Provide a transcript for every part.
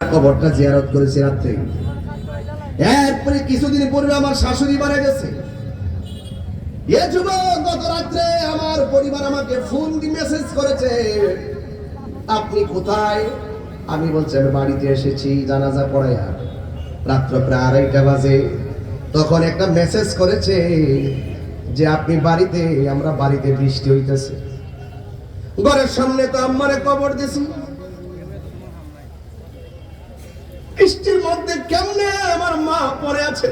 কবরটা জিয়ারত করেছি রাত্রে। এরপরে কিছুদিন পূর্বে আমার শাশুড়ি মারা গেছে। এ যুবক, গত রাত্রে আমার পরিবার আমাকে ফোন দিয়ে মেসেজ করেছে, আপনি কোথায়? আমি বলছি, আমি বাড়িতে এসেছি জানাজা পড়াইয়া। রাত্র প্রায় আড়াইটা বাজে। তখন একটা মেসেজ করেছে যে, আপনি বাড়িতে, আমরা বাড়িতে বৃষ্টি হইতেছে। ঘরের সামনে তো আমারে কবর দিছি। বৃষ্টির মধ্যে কেমনে আমার মা পড়ে আছে?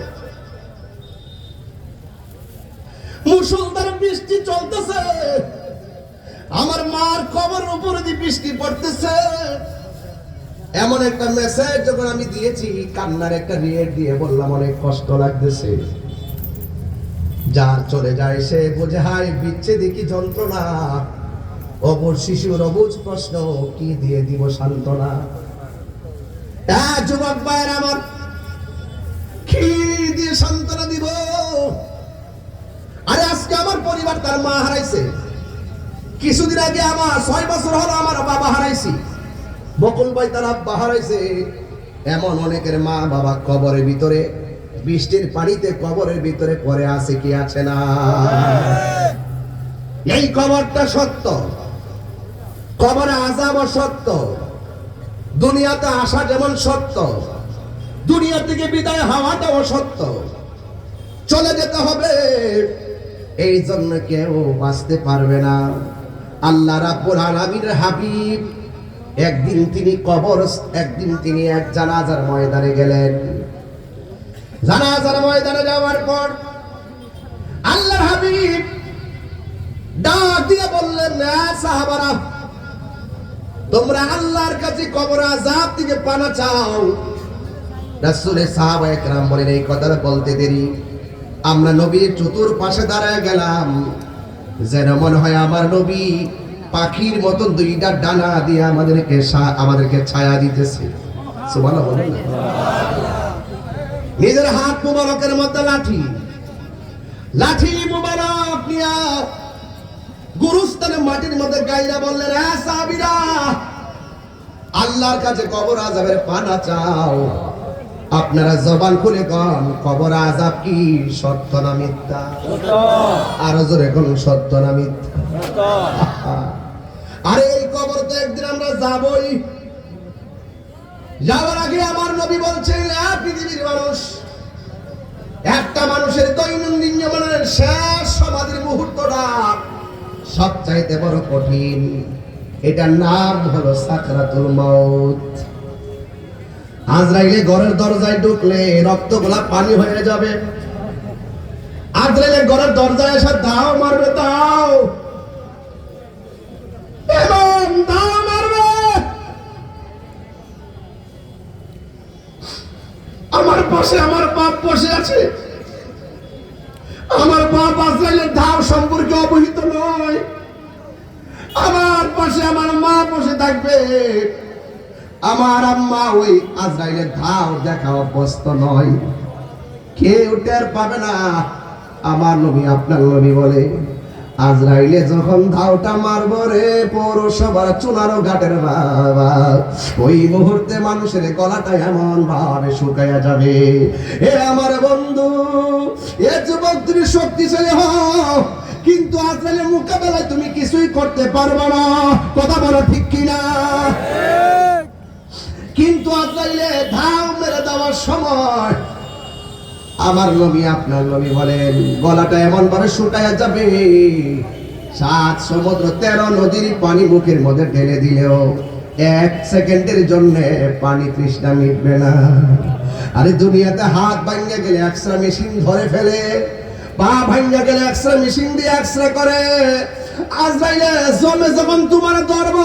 মুসলধারে বৃষ্টি চলতেছে। আমার মার কবর উপরে দিয়ে বৃষ্টি পড়তেছে। এমন একটা মেসেজ যখন আমি দিয়েছি, কান্নার একটা রিয়েট দিয়ে বললাম, অনেক কষ্ট লাগতেছে। যার চলে যায় সে বোঝে, হায়, বিচ্ছেদে কি যন্ত্রণা? অপর শিশুর অবুজ প্রশ্ন, কি দিয়ে দিব সান্ত্বনা? যুবক ভাইয়ের আমার কি দিয়ে সান্ত্বনা দিব। আরে আজকে আমার পরিবার তার মা হারাইছে। কিছুদিন আগে আমার, ছয় বছর হলো আমার বাবা হারাইছি। বকুল ভাই তার আব্বা হারাইছে। এমন অনেকের মা বাবা কবরের ভিতরে, বৃষ্টির পানিতে কবরের ভিতরে পরে আছে কি আছে না? এই কবরটা সত্য। কবরে আজাব সত্য। দুনিয়াতে আসা যেমন সত্য, দুনিয়া থেকে বিদায় হওয়াটাও সত্য। চলে যেতে হবে, এই জন্য কেউ বাঁচতে পারবে না। আল্লাহ রাব্বুল আলামিনের হাবিব, একদিন তিনি কবর একদিন তিনি এক জানাজার ময়দানে গেলেন। জানাজার ময়দানে যাওয়ার পর আল্লাহর হাবিব ডাক দিয়ে বললেন, "এ সাহাবারা তোমরা আল্লাহর কাছে কবর আজাব থেকে পানা চাও। রাসূলে সাহাবা একরাম বলেন, এই কথাটা বলতে দেরি। আমরা নবীর চতুর পাশে দাঁড়ায় গেলাম। যেন মনে হয় আমার নবী পাখির মতন দুইটা ডানা দিয়ে আমাদেরকে আমাদেরকে ছায়া দিতেছে। সুবহানাল্লাহ নিজের হাত মুবারকের মধ্যে লাঠি। লাঠি মুবারক নিয়া গুরুস্থানে মাটির মধ্যে গাইরা বললেন হ্যাঁ আল্লাহর কাছে কবর আজাবের পানা চাও। আপনারা জবান খুলে কন, কবর আজাব কি? সত্য না মিথ্যা? আরও জোরে কোন সত্য না মিথ্যা? আরে, এই কবর তো একদিন আমরা যাবই। যাওয়ার আগে আমার নবী বলছেন, "এ পৃথিবীর মানুষ সবচাইতে বড় কঠিন। এটার নাম হলো সাকরাতুল মাউত। আজরাইলে ঘরের দরজায় ঢুকলে রক্তগুলা পানি হয়ে যাবে। আজরাইলে ঘরের দরজায় এসে দাও মারবে, দাও। এবং দাও মারবে। আমার পাশে, আমার বাপ বসে আছে। আমার বাপ আজরাইলের ধাও সম্পর্কে অবহিত নয়। আমার পাশে আমার মা বসে থাকবে। আমার আম্মা ওই আজরাইলের ধাও দেখা অভ্যস্ত নয়। পাবে না। আমার নবী আপনার নবী বলে, আজরাইলে যখন ধাওটা মারব রে পৌরসভার চুনারো ঘাটের বাবা, ওই মুহূর্তে মানুষের গলাটা এমন ভাবে শুকাইয়া যাবে। এ আমার বন্ধু, এ যুবক তুমি শক্তিশালী হও। কিন্তু আজরাইলের মোকাবেলায় তুমি কিছুই করতে পারবে না। কথা বলো ঠিক কিনা? কিন্তু আজরাইলে ধাও মেরে দেওয়ার সময় আমার নবী আপনার নবী বলেন, গলাটা এমন ভাবে শুকায়া যাবে, সাত সমুদ্র তেরো নদীর পানি মুখের মধ্যে ঢেলে দিলেও এক সেকেন্ডের জন্য পানি তৃষ্ণা মিটবে না। আরে দুনিয়াতে হাত ভাঙ্গে গেলে এক্সরা মেশিন ধরে ফেলে। পা ভাঙ্গা গেলে এক্সরা মেশিন দিয়ে এক্সরে করে। আজরাইলে জমে যখন তোমার ধরব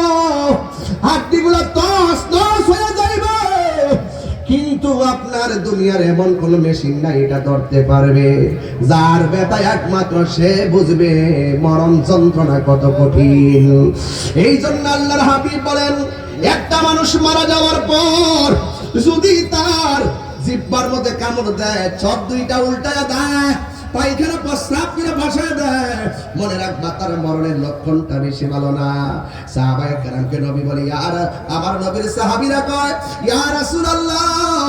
হাড্ডিগুলো তস তস হয়ে যাইবে। কিন্তু আপনার দুনিয়ার এমন কোন মেশিন নাই, এটা ধরতে পারবে। যার ব্যথা একমাত্র সে বুঝবে মরণ যন্ত্রণা কত কঠিন। এই জন্য আল্লাহর হাবিব বলেন, একটা মানুষ মারা যাওয়ার পর যদি তার জিব্বার মধ্যে কামড় দেয় চপ দুইটা উল্টা দেয় পায়খানা প্রস্রাব করে বসায় দেয়। মনে রাখবা তার মরণের লক্ষণটা বেশি ভালো না। সাহাবায়ে কেরামকে নবী বলে, ইয়ার, আমার নবীর সাহাবীরা কয়, ইয়া রাসূলুল্লাহ,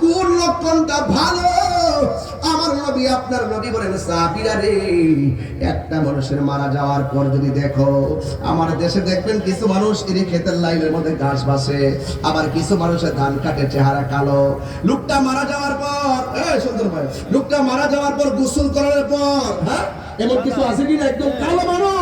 কোন লক্ষণটা ভালো? আপনার নবী বলেন, সাহাবিরা রে, একটা মানুষের মারা যাওয়ার পর যদি দেখো, আমার দেশে দেখবেন কিছু মানুষ লাইনের মধ্যে ঘাস বাসে আবার কিছু মানুষের ধান কাটে, চেহারা কালো। লোকটা মারা যাওয়ার পর সুন্দর ভাই, লোকটা মারা যাওয়ার পর গোসল করার পর হ্যাঁ এমন কিছু আছে কি না একদম কালো মানুষ।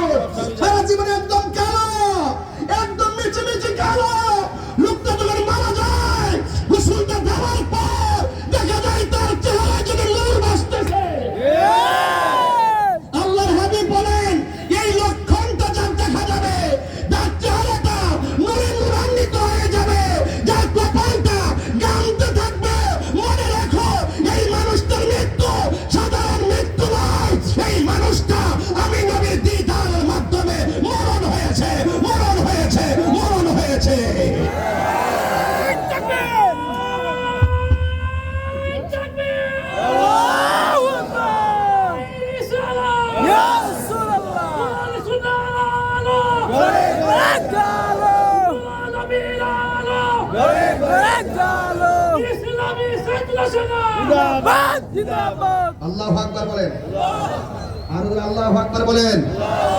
আল্লাহ আকবার বলেন। আর আল্লাহ আকবার বলেন।